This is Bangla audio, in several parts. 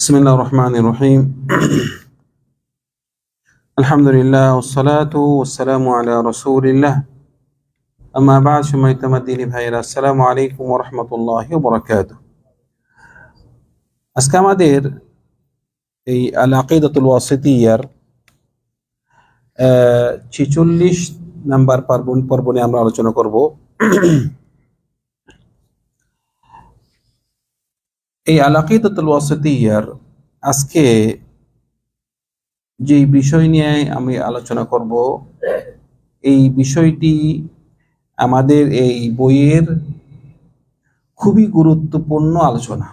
بسم الله الرحمن الرحيم الحمد لله والصلاة والسلام على رسول الله أما بعد شميت مديني ভাইরা আসসালামু আলাইকুম ওয়া রাহমাতুল্লাহি ওয়া বারাকাতুহু আজকে আমাদের এই আল আকিদাতুল ওয়াসিতিয়ার ছিচল্লিশ নাম্বার পর্ব পর্ব নিয়ে আমরা আলোচনা করব এই আল আকিদাতুল ওয়াসিতিয়ার আজকে যে বিষয় নিয়ে আমি আলোচনা করব, এই বিষয়টি আমাদের এই বইয়ের খুবই গুরুত্বপূর্ণ আলোচনা।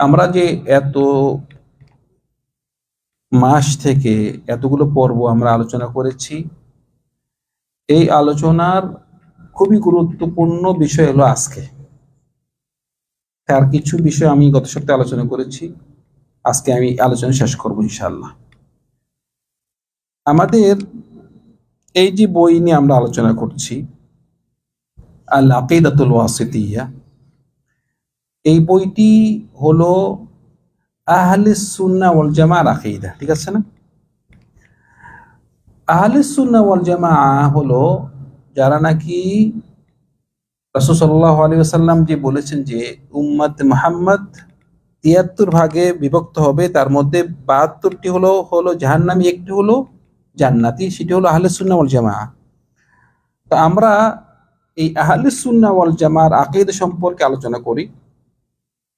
আমরা যে এত মাস থেকে এতগুলো পর্ব আমরা আলোচনা করেছি, এই আলোচনার খুবই গুরুত্বপূর্ণ বিষয় হলো আজকে। তার কিছু বিষয় আমি গত সপ্তাহে আলোচনা করেছি। আজকে আমি আলোচনা শেষ করব ইনশাল্লাহ আমাদের এই যে বই নিয়ে আমরা আলোচনা করছি আল আকিদাতুল ওয়াসিতিয়া, এই বইটি হলো আহলে সুন্না ওয়াল জামার আকিদা, ঠিক আছে না? আহলে সুন্না ওয়াল জামা হলো যারা নাকি ওয়াসাল্লাম যে বলেছেন যে উম্মত মুহাম্মদ তিয়াত্তর ভাগে বিভক্ত হবে, তার মধ্যে বাহাত্তরটি হলো হলো জাহান্নামী, একটি হলো জান্নাতি, সেটি হলো আহলে সুন্না ওয়াল জামা তো আমরা এই আহলে সুন্না ওয়াল জামার আকিদা সম্পর্কে আলোচনা করি।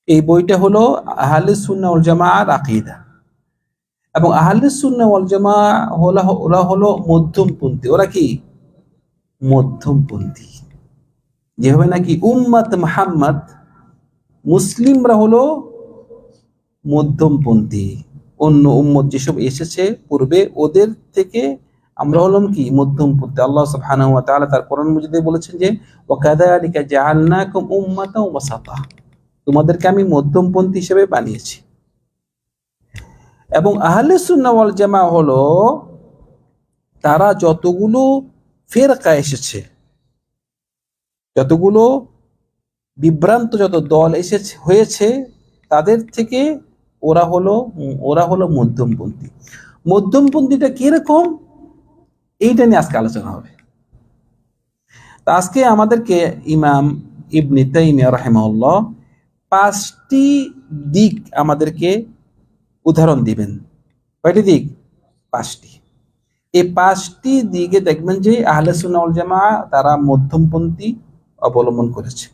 এই বইটা হলো আহলে সুন্না ওয়াল জামার আকিদা। এবং আহলে সুন্না ওয়াল জামা হলো, ওরা হলো মধ্যমপন্থী, ওরা কি? মধ্যমপন্থী। যেভাবে নাকি উম্মত মুহাম্মদ, মুসলিমরা হলো মধ্যমপন্থী। অন্য উম্মত যেসব এসেছে পূর্বে, ওদের থেকে আমরা হলাম কি? মধ্যমপন্থী। আল্লাহ সুবহানাহু তার কোরআন মজিদে বলেছেন যে ওয়া কাযালিকা জাআলনাকুম উম্মাতাও ওয়াসাতা। তোমাদেরকে আমি মধ্যমপন্থী হিসেবে বানিয়েছি। এবং আহলে সুন্নাহ ওয়াল জামা হলো, তারা যতগুলো ফেরকা এসেছে যতগুলো বিভ্রান্ত যত দল এসেছে, হয়েছে, তাদের থেকে ওরা হলো ওরা হলো মধ্যমপন্থী। মধ্যমপন্থীটা কীরকম? এইটা নিয়ে আজকে আলোচনা হবে। তা আজকে আমাদেরকে ইমাম ইবনে তাইমিয়া রাহিমাহুল্লাহ পাঁচটি দিক আমাদেরকে উদাহরণ দিবেন। কয়টি দিক? পাঁচটি। এই পাঁচটি দিকে দেখবেন যে আহলে ওয়াল জামা তারা মধ্যমপন্থী অবলম্বন করেছে।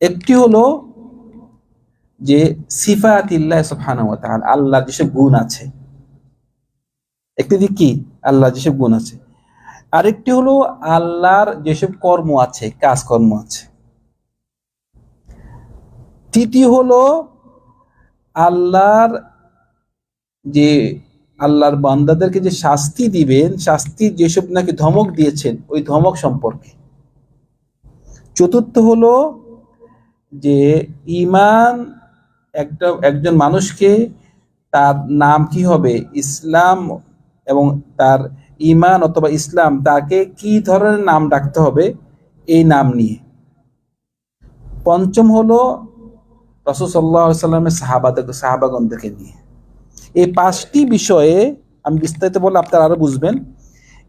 একটি হলো যে সিফাতিল্লাহ সুবহানাহু ওয়া তাআলা যেসব গুণ আছে। একটি দিক কি? আল্লাহর যেসব গুণ আছে। আরেকটি হলো আল্লাহর যেসব কর্ম আছে, কাজকর্ম আছে। তৃতীয় হলো আল্লাহর যে, আল্লাহর বান্দাদেরকে যে শাস্তি দিবেন শাস্তি যেসব নাকি ধমক দিয়েছেন, ওই ধমক সম্পর্কে। চতুর্থ হলো যে ইমান একটা, একজন মানুষকে তার নাম কি হবে? ইসলাম এবং তার ইমান অথবা ইসলাম, তাকে কি ধরনের নাম ডাকতে হবে? এই নাম নিয়ে। পঞ্চম হলো রসুল সাল্লাহ সাল্লামের সাহাবাদ সাহাবাগণদেরকে নিয়ে। এই পাঁচটি বিষয়ে আমি বিস্তারিত বলে আপনারা আরও বুঝবেন।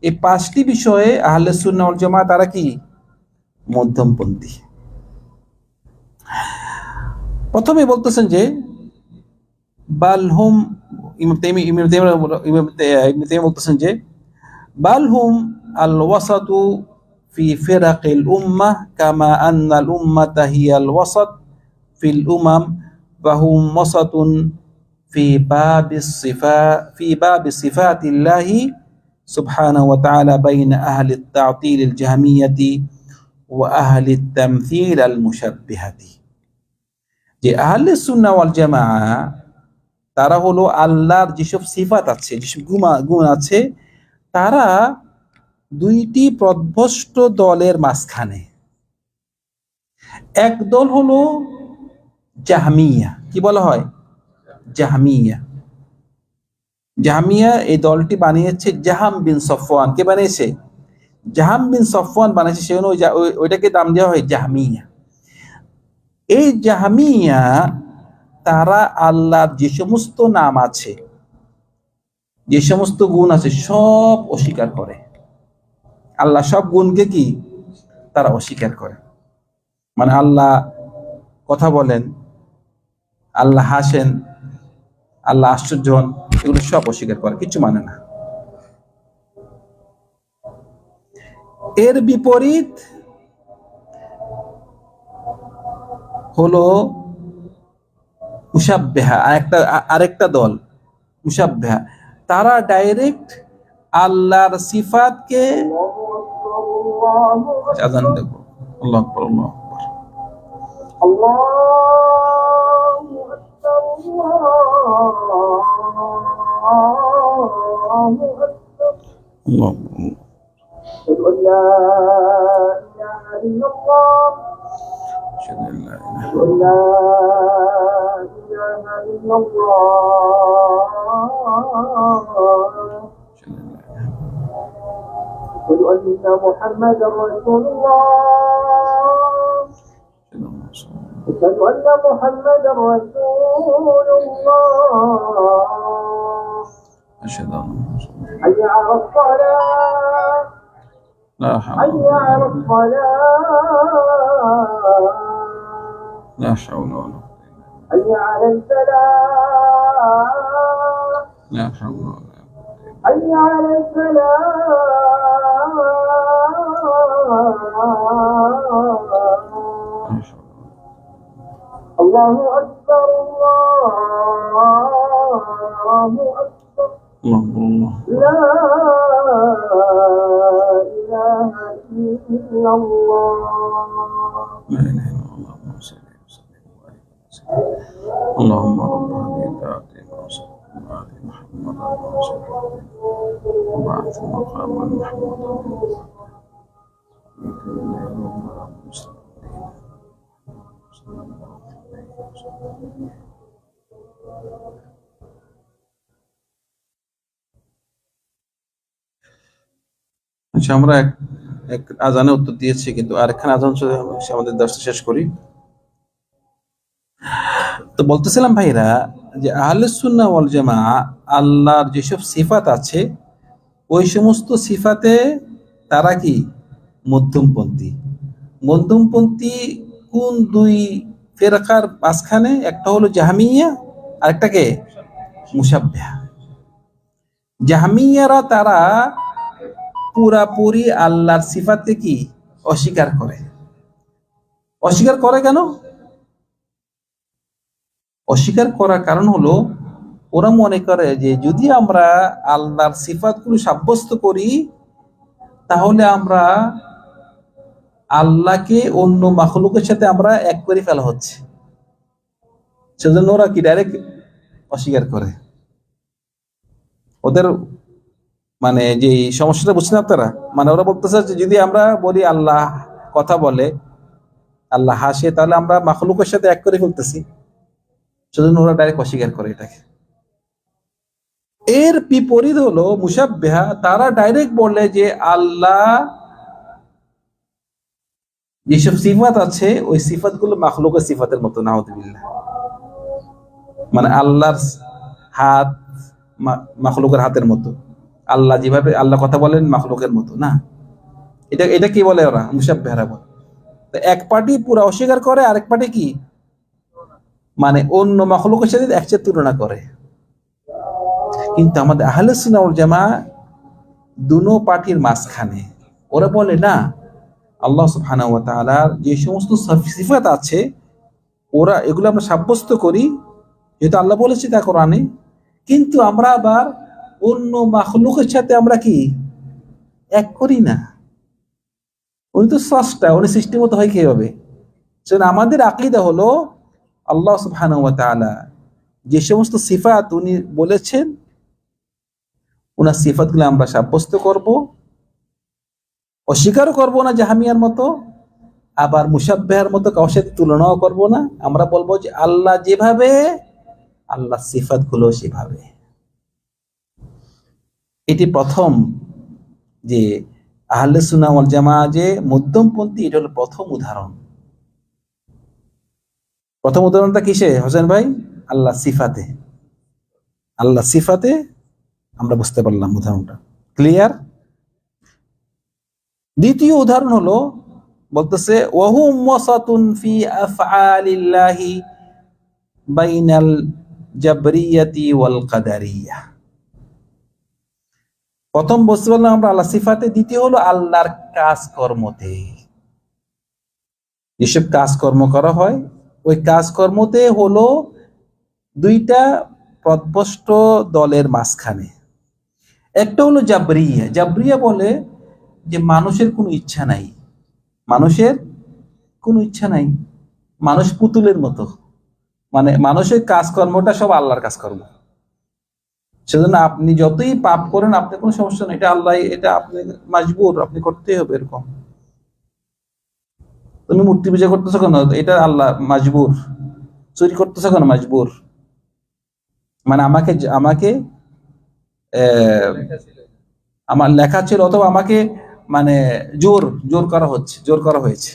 এই পাঁচটি বিষয়ে আহলে সুন্নাহ ওয়াল জামাত তারা কি? মধ্যমপন্থী প্রথমে বলতেছেন যে বালহুম ইমাম তাইমি ইমাম তাইমি ইমাম তাইমি বলতেছেন যে বালহুম আল ওয়াসাতু ফি ফিরাকিল উম্মাহ কামা আন্নাল উম্মাতা হিয়াল ওয়াসাত ফিল উমাম ফাহুম ওয়াসাতুন في باب الصفات في باب صفات الله سبحانه وتعالى بين أهل التعطيل الجهمية ওয়া আহলি তামসিল আল মুশাব্বিহাতি যে আহলে সুন্না ওয়াল জামা তারা হলো আল্লাহর যেসব সিফাত আছে, যেসব গুমা, গুণ আছে, তারা দুইটি প্রদভষ্ট দলের মাঝখানে। এক দল হলো জাহমিয়া, কি বলা হয়? জাহামিয়া। জাহামিয়া এই দলটি বানিয়েছে জাহাম বিন সফওয়ান। কে বানিয়েছে? জাহাম বিন সফওয়ান বানিয়েছে সেজন্য ওই ওইটাকে দাম দেওয়া হয় জাহামিয়া। এই জাহামিয়া, তারা আল্লাহর যে সমস্ত নাম আছে, যে সমস্ত গুণ আছে, সব অস্বীকার করে। আল্লাহ সব গুণকে কি? তারা অস্বীকার করে। মানে আল্লাহ কথা বলেন, আল্লাহ হাসেন, আল্লাহ আশ্চর্য এগুলো সব অস্বীকার করে, কিছু মানে না। এর বিপরীত হলো মুসাব্বেহা আরেকটা আরেকটা দল মুসাব্বেহা তারা ডাইরেক্ট আল্লাহর সিফাতকে আজান দেখো আল্লাহ আল্লাহ أشهد أن لا إله أشهد أن لا إله محمدا رسول الله. أشهد أن رسول الله. أشهد أن محمدا رسول الله. أشهد أن الله. حي على الصلاة. لا حول على الصلاة. لا حول ولا قوة حي على الفلاح لا حول ولا قوة حي على الفلاح الله أكبر الله أكبر. الله أكبر لا إلا الله لا إله إلا الله اللهم صل وسلم وبارك وسلم اللهم رب هذه الدعوة وصلاة محمد رسول الله وبعث مقاما محمودا আচ্ছা আমরা এক আজানে উত্তর দিয়েছি, কিন্তু আরেকখানে আজান আমাদের দশটা শেষ করি। তো বলতেছিলাম ভাইরা যে আহলে ওয়াল জামা আল্লাহর যেসব সিফাত আছে, ওই সমস্ত সিফাতে তারা কি? মধ্যমপন্থী। মধ্যমপন্থী কোন দুই ফেরকার মাঝখানে? একটা হলো জাহামিয়া, আরেকটা কে? মুসাব্বিহা জাহামিয়ারা তারা পুরাপুরি আল্লাহর সিফাতে কি অস্বীকার করে? অস্বীকার করে কেন? অস্বীকার করার কারণ হলো, ওরা মনে করে যে যদি আমরা আল্লাহর সিফাতগুলো সাব্যস্ত করি, তাহলে আমরা আল্লাহকে অন্য মাখলুকের সাথে আমরা এক করে ফেলা হচ্ছে। সেজন্য ওরা কি ডাইরেক্ট অস্বীকার করে? ওদের মানে যে সমস্যাটা বুঝছেন আপনারা? মানে ওরা বলতেছে যদি আমরা বলি আল্লাহ, কথা বলে, আল্লাহ হাসে তাহলে আমরা মাখলুকের সাথে এক করে ফেলতেছি। সেজন্য ওরা ডাইরেক্ট অস্বীকার করে এটাকে। এর বিপরীত হলো মুসাব্বেহা, তারা ডাইরেক্ট বলে যে আল্লাহ, যেসব সিফাত আছে, ওই সিফাতগুলো মাখলুকের সিফাতের মতো নাহদিল্লাহ মানে আল্লাহর হাত মাখলুকের হাতের মতো। আল্লাহ যেভাবে আল্লাহ কথা বলেন মাখলুকের মতো, না? এটা এটা কি বলে ওরা? মুসাব্বেহারা বলে। এক পার্টি পুরো অস্বীকার করে, আরেক পার্টি কি? মানে অন্য মাখলুকের সাথে একসাথে তুলনা করে। কিন্তু আমাদের আহলে জামা দুনো পার্টির মাঝখানে, ওরা বলে, না, আল্লাহ তাআলার যে সমস্ত সিফাত আছে, ওরা এগুলো আমরা সাব্যস্ত করি। যেহেতু আল্লাহ বলেছে তা কোরআনে। কিন্তু আমরা আবার অন্য মাখলুকের সাথে আমরা কি এক করি না? উনি তো স্রষ্টা, উনি সৃষ্টির মতো হয় কীভাবে? সেজন্য আমাদের আকিদা হলো আল্লাহ সুবহানাহু যে সমস্ত সিফাত উনি বলেছেন ওনার সিফাতগুলো আমরা সাব্যস্ত করব, অস্বীকারও করব না জাহামিয়ার মতো, আবার মুসাব্বেহার মতো কারোর সাথে তুলনাও করব না। আমরা বলব যে আল্লাহ যেভাবে, আল্লাহ সিফাতগুলো সেভাবে। এটি প্রথম যে আহলে সুনা ওয়াল জামা যে মধ্যমপন্থী, এটা হলো প্রথম উদাহরণ। প্রথম উদাহরণটা কিসে? হোসেন ভাই, আল্লাহ সিফাতে। আল্লাহ সিফাতে আমরা বুঝতে পারলাম উদাহরণটা। ক্লিয়ার দ্বিতীয় উদাহরণ হলো, বলতেছে, ওয়াহুম ওয়াসাতুন ফি আফআলিল্লাহি বাইনাল জাবরিয়াতি ওয়াল কাদারিয়া। প্রথম বুঝতে পারলাম আমরা আল্লাহ সিফাতে, দ্বিতীয় হলো আল্লাহর কাজকর্মতে। যেসব কাজকর্ম করা হয়, ওই কাজকর্মতে হলো দুইটা প্রদস্ত দলের মাঝখানে। একটা হলো জাবরিয়া। জাবরিয়া বলে যে মানুষের কোনো ইচ্ছা নাই। মানুষের কোনো ইচ্ছা নাই। মানুষ পুতুলের মতো। মানে মানুষের কাজকর্মটা সব আল্লাহর কাজকর্ম। সেজন্য আপনি যতই পাপ করেন আপনি কোনো সমস্যা নেই। এটা আল্লাহ, এটা আপনি মাজবুর, আপনি করতেই হবে এরকম। তুমি মূর্তি পূজা করতেছো কেন? এটা আল্লাহ মাজবুর। চুরি করতেছো কেন? মাজবুর। মানে আমাকে আমাকে আমার লেখা ছিল অথবা আমাকে মানে জোর জোর করা হচ্ছে, জোর করা হয়েছে।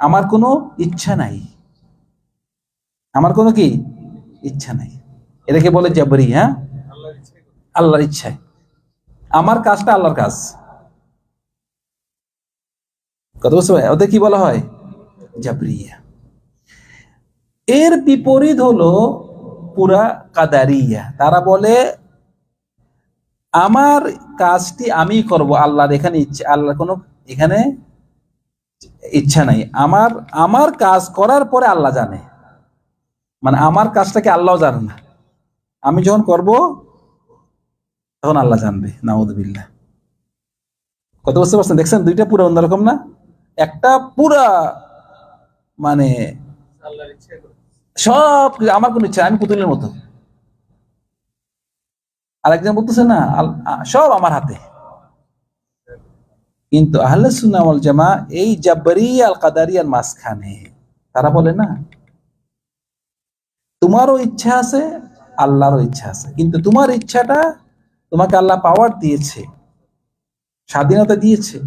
আমার কোনো ইচ্ছা নাই। আমার কোনো কি? ইচ্ছা নাই। এটাকে বলে জাবরি হ্যাঁ? আল্লাহর ইচ্ছায়। আমার কাজটা আল্লাহর কাজ। কত বুঝতে পারে ওদের কি বলা হয়? জাবরিয়া। এর বিপরীত হলো পুরা কাদারিয়া। তারা বলে, আমার কাজটি আমি করব, আল্লাহর এখানে ইচ্ছা, আল্লাহর কোনো এখানে ইচ্ছা নাই। আমার আমার কাজ করার পরে আল্লাহ জানে। মানে আমার কাজটাকে আল্লাহ জানে না। আমি যখন করব তখন আল্লাহ জানবে নাউদুবিল্লাহ কত বুঝতে পারছেন? দেখছেন, দুইটা পুরো অন্যরকম না? একটা পুরা মানে সব আমার কোনো ইচ্ছা আমি পুতুলের মতো। আরেকজন বলতেছে না সব আমার হাতে। কিন্তু আহলে জামা এই জাব্বারি আল কাদারিয়ার মাঝখানে, তারা বলে না, তোমারও ইচ্ছা আছে, আল্লাহরও ইচ্ছা আছে। কিন্তু তোমার ইচ্ছাটা তোমাকে আল্লাহ পাওয়ার দিয়েছে, স্বাধীনতা দিয়েছে।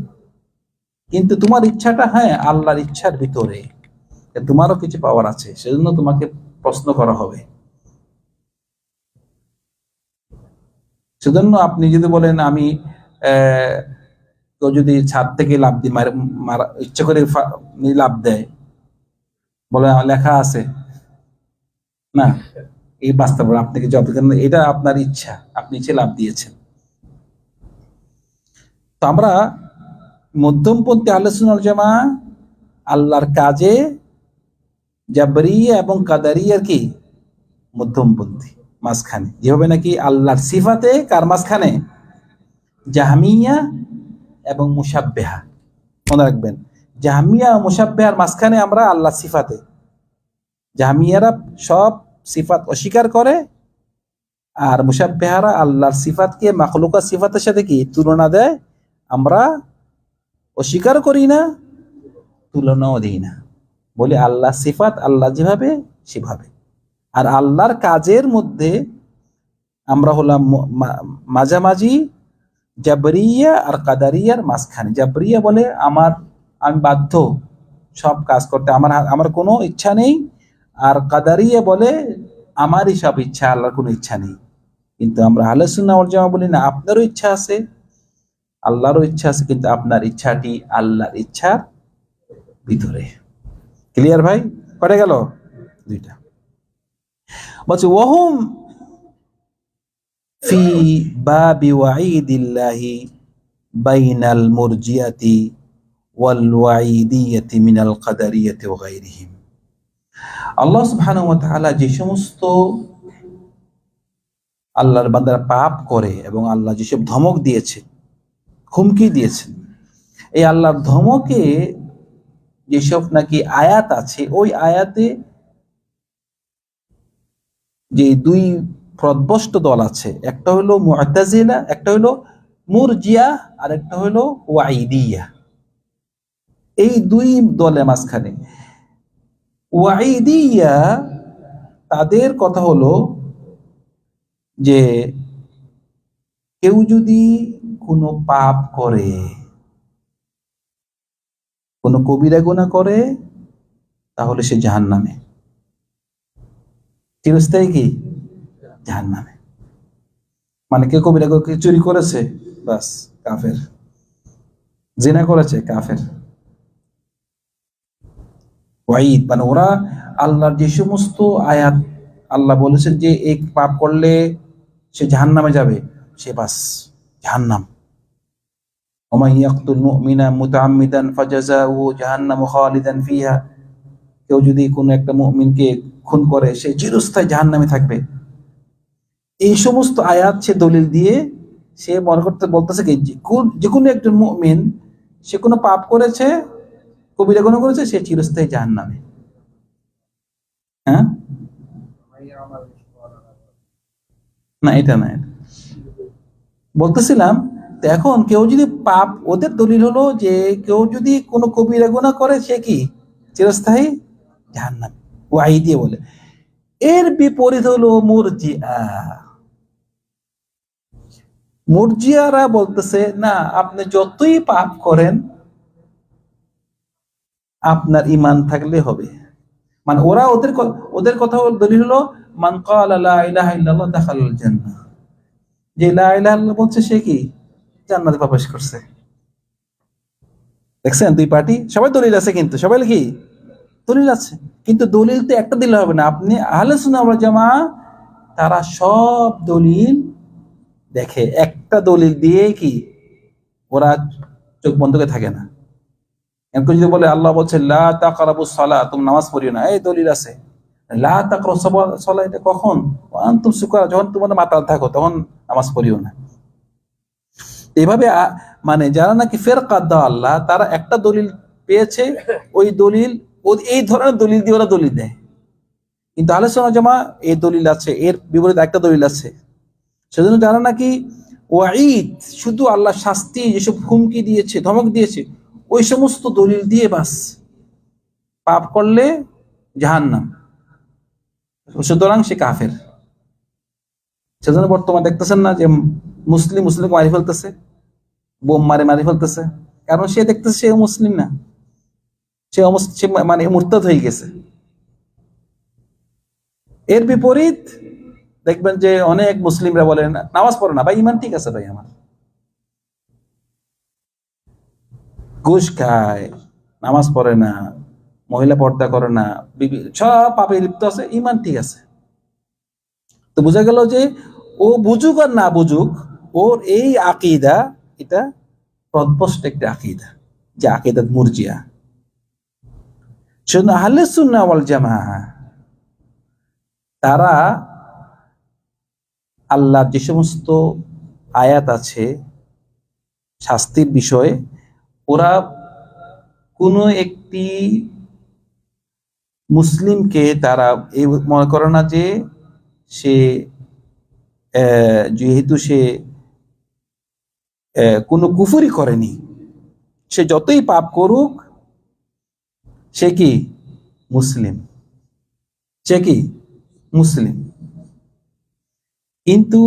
কিন্তু তোমার ইচ্ছাটা হ্যাঁ আল্লাহর ইচ্ছার ভিতরে। তোমারও কিছু পাওয়ার আছে, সেজন্য তোমাকে প্রশ্ন করা হবে। সেজন্য আপনি যদি বলেন, আমি কেউ যদি ছাদ থেকে লাভ দিই মার- ইচ্ছা করে লাভ দেয়, বলে লেখা আছে। না? এই বাস্তব আপনি কি জব এটা আপনার ইচ্ছা, আপনি ইচ্ছে লাভ দিয়েছেন। তো আমরা মধ্যমপন্থী আলোচনার জামা আল্লাহর কাজে জাবরিয়া এবং কাদারিয়ার কি? মধ্যমপন্থী, মাঝখানে। যেভাবে নাকি আল্লাহর সিফাতে, কার মাঝখানে? জাহামিয়া এবং মুসাব্বেহা মনে রাখবেন, জাহামিয়া মুসাব্বেহার মাঝখানে আমরা আল্লাহ সিফাতে। জাহামিয়ারা সব সিফাত অস্বীকার করে, আর মুসাব্বেহারা আল্লাহর সিফাতকে মাখলুকা সিফাতের সাথে কি তুলনা দেয়? আমরা অস্বীকার করি না, তুলনাও দিই না। বলি আল্লাহ সিফাত আল্লাহ যেভাবে, সেভাবে। আর আল্লাহর কাজের মধ্যে আমরা হলাম মাঝামাঝি, জাবরিয়া আর কাদারিয়ার মাঝখানে। জাবরিয়া বলে, আমার, আমি বাধ্য সব কাজ করতে। আমার আমার কোনো ইচ্ছা নেই আর কাদারিয়া বলে আমারই সব ইচ্ছা, আল্লাহর কোনো ইচ্ছা নেই। কিন্তু আমরা আলোচনা জামা বলি, না, আপনারও ইচ্ছা আছে। আল্লাহরও ইচ্ছা আছে, কিন্তু আপনার ইচ্ছাটি আল্লাহর ইচ্ছার ভিতরে। ক্লিয়ার ভাই? কটে গেল? দুইটা। বলছে, ওহম ফি বাবি ওয়াইদিল্লাহি বাইনাল মুরজিয়াতি ওয়াল ওয়াইদিয়াতি মিনাল কাদারিয়াতি ওয়া আল্লাহ তাআলা যে সমস্ত আল্লাহর বান্দারা পাপ করে এবং আল্লাহ যেসব ধমক দিয়েছে, হুমকি দিয়েছেন এই আল্লাহর ধমকে যেসব নাকি আয়াত আছে, ওই আয়াতে যে দুই প্রদবষ্ট দল আছে, একটা হলো মুআতাজিলা একটা হলো মুরজিয়া আর একটা হলো ওয়াইদিয়া এই দুই দলের মাঝখানে ওয়াইদিয়া তাদের কথা হলো যে, কেউ যদি কোনো পাপ করে, কোনো কবিরা গোনা করে, তাহলে সে জাহান্নামে। চিরস্থায়ী কি? জাহান নামে মানে কেউ কবিরা চুরি করেছে? বাস, কাফের। জেনা করেছে, কাফের। ওয়াইদ মানে ওরা আল্লাহর যে সমস্ত আয়াত আল্লাহ বলেছেন যে, এক পাপ করলে সে জাহান নামে যাবে। সে বাস জাহান নাম কেউ যদি কোনো একটা মুমিনকে খুন করে, সে চিরস্থায় জাহান নামে থাকবে। এই সমস্ত আয়াত সে দলিল দিয়ে সে মনে করতে, বলতেছে যে কোনো একজন মুমিন সে কোনো পাপ করেছে কবিরা গুণ করেছে? সে চিরস্থায়ী জাহান্নামে। হ্যাঁ? না, এটা না, এটা। বলতেছিলাম এখন কেউ যদি পাপ, ওদের দলিল হলো যে কেউ যদি কোনো কবিরা গুণা করে, সে কি? চিরস্থায়ী জাহান্নাম। ওয়াই দিয়ে বলে। এর বিপরীত হলো মুরজিআ মুরজিয়ারা বলতেছে, না, আপনি যতই পাপ করেন আপনার ইমান থাকলে হবে। মানে ওরা ওদের ওদের কথা দলিল হলো, মান ক্বালা লা ইলাহা ইল্লাল্লাহ দাখালাল জান্নাহ। যে লা ইলাহা ইল্লাল্লাহ বলছে, সে কি? জান্নাতে প্রবেশ করছে। দেখছেন? দুই পার্টি, সবাই দলিল আছে কিন্তু। সবাই কি? দলিল আছে। কিন্তু দলিল তো একটা দিলে হবে না। আপনি আহলে ওয়াল জামা তারা সব দলিল দেখে। একটা দলিল দিয়ে কি? ওরা চোখ বন্ধ করে থাকে না। এমন যদি বলে, আল্লাহ বলছে তুমি নামাজ পড়িও না। এই দলিল আছে। কখন? আনতুম সুকরা যখন তোমার মাতাল থাকো তখন নামাজ পড়িও না। এভাবে মানে যারা নাকি ফেরকা আল্লাহ তারা একটা দলিল পেয়েছে, ওই দলিল এই ধরনের দলিল দিয়ে ওরা দলিল দেয়। কিন্তু আলোচনা জমা, এই দলিল আছে, এর বিপরীতে একটা দলিল আছে। সেজন্য যারা নাকি ওয়াঈদ, শুধু আল্লাহ শাস্তি, যেসব হুমকি দিয়েছে, ধমক দিয়েছে ওই সমস্ত দলিল দিয়ে বাস। পাপ করলে জাহান্নাম। সুতরাং সে কাফের। সেজন্য বর্তমানে দেখতেছেন না যে মুসলিম মুসলিম মারি ফেলতেছে, বোম মারে মারি ফেলতেছে। কারণ সে দেখতেছে সে মুসলিম না। সে সে মানে মুরতাদ হয়ে গেছে। এর বিপরীত দেখবেন যে অনেক মুসলিমরা বলেন, নামাজ পড়ে না ভাই, ইমান ঠিক আছে ভাই আমার। ঘুষ খায়, নামাজ পড়ে না, মহিলা পর্দা করে না সব পাপে লিপ্ত আছে, ইমান ঠিক আছে। তো বোঝা গেল যে ও বুঝুক আর না বুঝুক, ওর এই আকিদা, এটা প্রদস্ত একটা আকিদা, যে আকিদা মুরজিয়া। সেজন্য জামা তারা আল্লাহর যে সমস্ত আয়াত আছে, শাস্তির বিষয়ে ওরা কোনো একটি মুসলিমকে তারা এই মনে করে না যে সে যেহেতু সে কোনো কুফুরি করেনি। সে যতই পাপ করুক, সে কি? মুসলিম। সে কি? মুসলিম। কিন্তু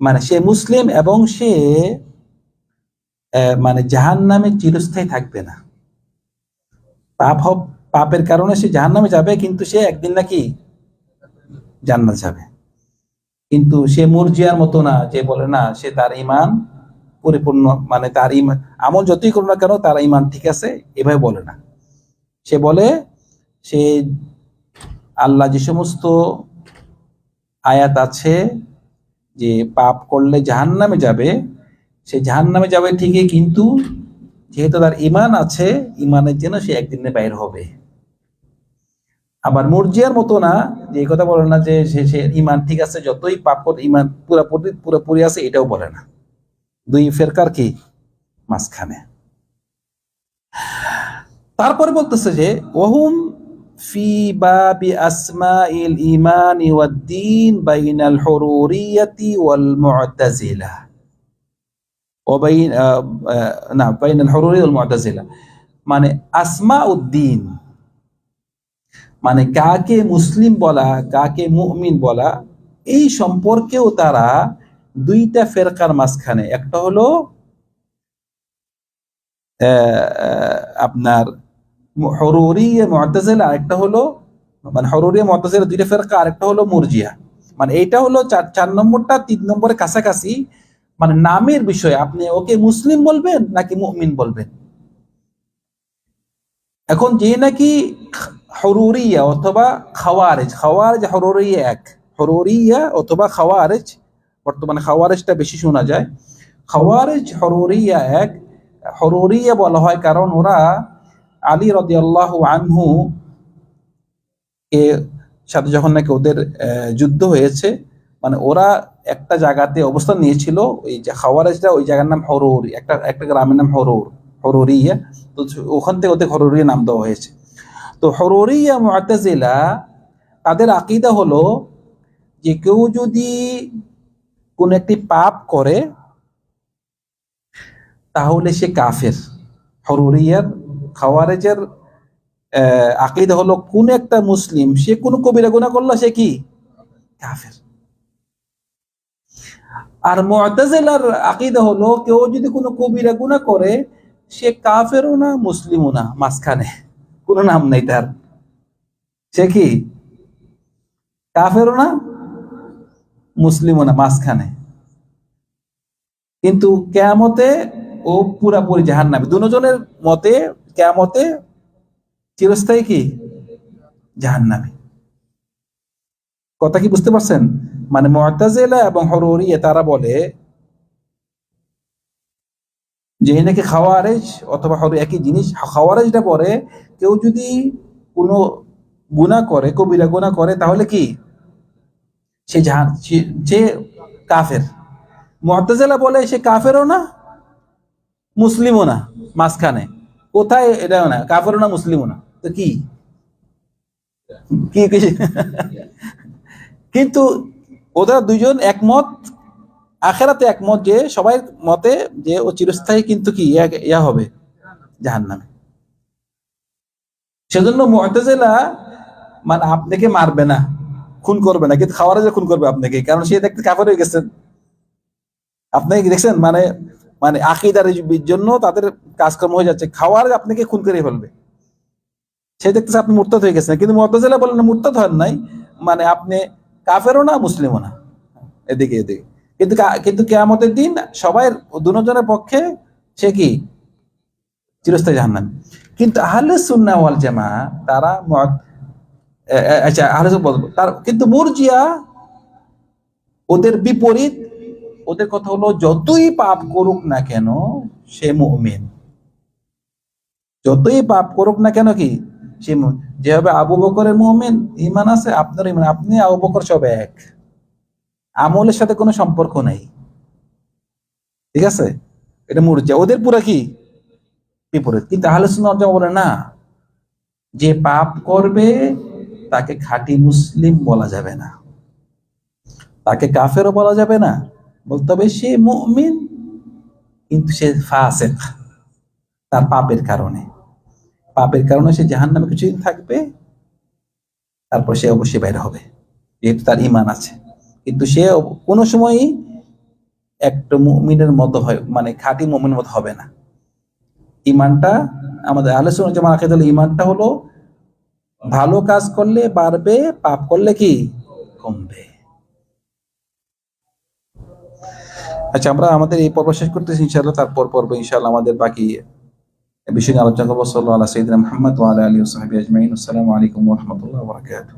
মানে সে মুসলিম এবং সে মানে জাহান নামে চিরস্থায়ী থাকবে না। পাপ হব- পাপের কারণে সে জাহান নামে যাবে, কিন্তু সে একদিন নাকি জান্নাত যাবে। কিন্তু সে মুরজিয়ার মতো না, যে বলে না, সে তার ইমান পরিপূর্ণ মানে তার ইমান আমল যতই করুক না কেন, তার ইমান ঠিক আছে, এভাবে বলে না। সে বলে, সে আল্লাহ যে সমস্ত আয়াত আছে যে পাপ করলে জাহান্নামে যাবে সে জাহান্নামে যাবে ঠিকই, কিন্তু যেহেতু তার ইমান আছে ইমানের জন্য সে একদিনে বাইর হবে। আবার মুরজিয়ার মতো না, যে এই কথা বলে না যে সে সে ইমান ঠিক আছে, যতই পাপ ইমান পুরাপুরি, পুরোপুরি আছে, এটাও বলে না। দুই ফেরকার কি? মাঝখানে। তারপরে বলতেছে যে, ওহুম ফি বাবি আসমাইল ইমান ওয়াদ্দিন বাইনাল হুরুরিয়াতি ওয়াল মু'তাজিলা ওবাইন না বাইন হরুরিদুল মুতাজিলা মানে আসমা উদ্দিন মানে কাকে মুসলিম বলা, কাকে মুমিন বলা, এই সম্পর্কেও তারা দুইটা ফেরকার মাঝখানে। একটা হলো আপনার হরুরি মতাজেলা একটা হলো মানে হরুরি মতাজেলা দুইটা ফেরকা আর একটা হলো মুরজিয়া। মানে এইটা হলো চার চার নম্বরটা, তিন নম্বরের কাছাকাছি মানে নামের বিষয়ে আপনি ওকে মুসলিম বলবেন নাকি মুমিন বলবেন? এখন যে নাকি হরুরিয়া অথবা খাওয়ারেজ খাওয়ারেজ, হরুরিয়া এক। হরুরিয়া অথবা খাওয়ারেজ, বর্তমানে খাওয়ারেজটা বেশি শোনা যায়। খাওয়ারেজ, হরুরিয়া এক। হরুরিয়া বলা হয় কারণ ওরা আলী রদিয়াল্লাহ আনহু এর সাথে যখন নাকি ওদের যুদ্ধ হয়েছে মানে ওরা একটা জায়গাতে অবস্থান নিয়েছিল ওই যে খাওয়ারেজটা ওই জায়গার নাম হরৌরি, একটা একটা গ্রামের নাম হরৌর, হরৌরিয়া। তো ওখান থেকে ওদের হরৌরিয়া নাম দেওয়া হয়েছে। তো হরৌরিয়া মুআতাজিলা তাদের আকিদা হলো যে কেউ যদি কোন একটি পাপ করে, তাহলে সে কাফের। হরুরিয়ার, খাওয়ারেজের আকিদা হলো, কোন একটা মুসলিম, সে কোন কবিরা গুনাহ করল, সে কি? কাফের। আর মুআতাজিলার আকিদা হলো, কেউ যদি কোনো কবিরা গুনাহ করে, সে কাফেরও না, মুসলিমও না, মাঝখানে। কোনো নাম নেই তার। সে কি? কাফেরও না, মুসলিমও না, মাঝখানে। কিন্তু কেয়ামতে ও পুরাপুরি জাহান নামে দুজনের মতে কেয়ামতে চিরস্থায়ী কি? জাহান নামে কথা কি বুঝতে পারছেন? মানে মুআতাজিলা এবং হরুরিয়া তারা বলে যে নাকি খাওয়ারেজ অথবা হর একই জিনিস। খাওয়ারেজটা পরে কেউ যদি কোনো গুনাহ করে, কবিরা গুনাহ করে, তাহলে কি? সে জাহান, সে কাফের। মুআতাজিলা বলে সে কাফেরও না, মুসলিমও না মাঝখানে। কোথায় এটাও না, কাফেরও না, মুসলিমও না। তো কি- কিন্তু ওরা দুইজন একমত, আখেরাতে একমত যে সবাই মতে যে ও চিরস্থায়ী কিন্তু কি, ইয়া- হবে, জাহান্নামে। সেজন্য মুআতাজিলা মানে আপনাকে মারবে না, খুন করবে না, কিন্তু খাওয়ারে যে খুন করবে আপনাকে, কারণ সে দেখতে কাফের হয়ে গেছেন আপনি দেখছেন? মানে মানে আকিদার জন্য তাদের কাজকর্ম হয়ে যাচ্ছে, খাওয়ার আপনাকে খুন করে ফেলবে। সে দেখতেছে আপনি মুরতাদ হয়ে গেছেন, কিন্তু মুআতাজিলা বলেন মুরতাদ হন নাই মানে আপনি কাফেরও না, মুসলিমও না। এদিকে এদিকে। কিন্তু কিন্তু কেয়ামতের দিন সবাই দুজনের পক্ষে সে কি? চিরস্থায়ী জাহান্নামী। কিন্তু আহলে সুন্নাহ ওয়াল জামা তারা আচ্ছা আহলে তার কিন্তু মুরজিয়া ওদের বিপরীত, ওদের কথা হলো, যতই পাপ করুক না কেন, সে মুমিন। যতই পাপ করুক না কেন কি? সে যেভাবে আবু বকরের মুমিন ইমান আছে, আপনার ইমান আপনি আবু বকর সব এক। আমলের সাথে কোনো সম্পর্ক নেই। ঠিক আছে? এটা মুরজা ওদের পুরা কি? বিপরীত। কিন্তু আহলে বলে, না, যে পাপ করবে, তাকে খাঁটি মুসলিম বলা যাবে না। তাকে কাফেরও বলা যাবে না। বলতে হবে সে মুমিন, কিন্তু সে ফাসেক। তার পাপের কারণে। পাপের কারণে সে জাহান নামে কিছুদিন থাকবে, তারপর সে অবশ্যই বাইরে হবে, যেহেতু তার ইমান আছে। কিন্তু সে কোনো সময়ই একটা মুমিনের মতো হয় মানে খাঁটি মুমিনের মতো হবে না। ইমানটা আমাদের আলোচনা যেমন আখেদ ইমানটা হলো, ভালো কাজ করলে বাড়বে, পাপ করলে কি? কমবে। আচ্ছা আমরা আমাদের এই পর্ব শেষ করতেছি, ইনশাআল্লাহ তারপর পর্ব, ইনশাআল্লাহ আমাদের বাকি بشني على الجنة وصلى على سيدنا محمد وعلى آله وصحبه أجمعين والسلام عليكم ورحمة الله وبركاته.